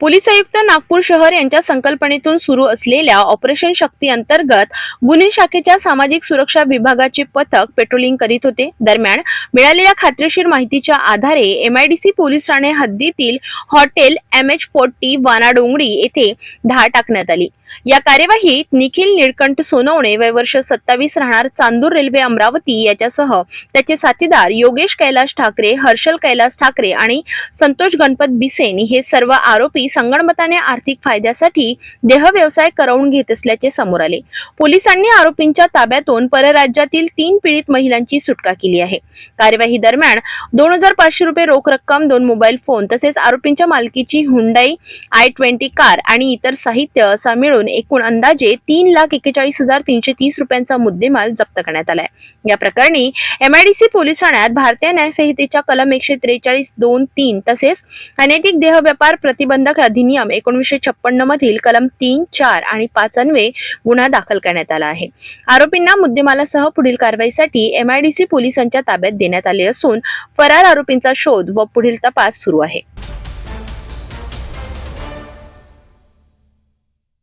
Police आयुक्त नागपूर शहर यांच्या संकल्पनेतून सुरू असलेल्या ऑपरेशन शक्ती अंतर्गत गुन्हे शाखेच्या सामाजिक सुरक्षा विभागाचे पथक पेट्रोलिंग करीत होते. दरम्यान मिळालेल्या खात्रीशीर माहितीच्या आधारे एमआयडीसी पोलीस ठाणे हद्दीतील hotel M H forty Wanadongri येथे धाड टाकण्यात आली. या कार्यवाहीत निखिल निळकंठ सोनवणे वय वर्ष सत्तावीस राहणार चांदूर रेल्वे अमरावती याच्यासह त्याचे साथीदार योगेश कैलास ठाकरे हर्षल कैलास ठाकरे आणि संतोष गणपत बिसेन हे सर्व आरोपी संगणमताने आर्थिक फायद्यासाठी देह व्यवसाय करवून घेत असल्याचे समोर आले. पोलिसांनी आरोपींच्या ताब्यातून परराज्यातील तीन पीडित महिलांची सुटका केली आहे. कार्यवाही दरम्यान दोन हजार पाचशे रुपये रोख रक्कम दोन मोबाईल फोन तसेच आरोपींच्या मालकीची हुंडाई आय ट्वेंटी कार आणि इतर साहित्य असा मिळून एकूण अंदाजे तीन लाख एकेचाळीस हजार तीनशे तीस रुपयांचा मुद्देमाल जप्त करण्यात आलाय. या प्रकरणी एमआयडीसी पोलीस ठाण्यात भारतीय न्यायसंहितेच्या कलम एकशे त्रेचाळीस दोन तीन तसेच अनैतिक देह व्यापार प्रतिबंधक अधिनियम एकोणीसशे छप्पन्न मधील कलम तीन चार आणि पाच अन्वे गुन्हा दाखल करण्यात आला आहे. आरोपींना मुद्देमालासह पुढील कारवाईसाठी एमआयडीसी पोलिसांच्या ताब्यात देण्यात आले असून फरार आरोपींचा शोध व पुढील तपास सुरू आहे.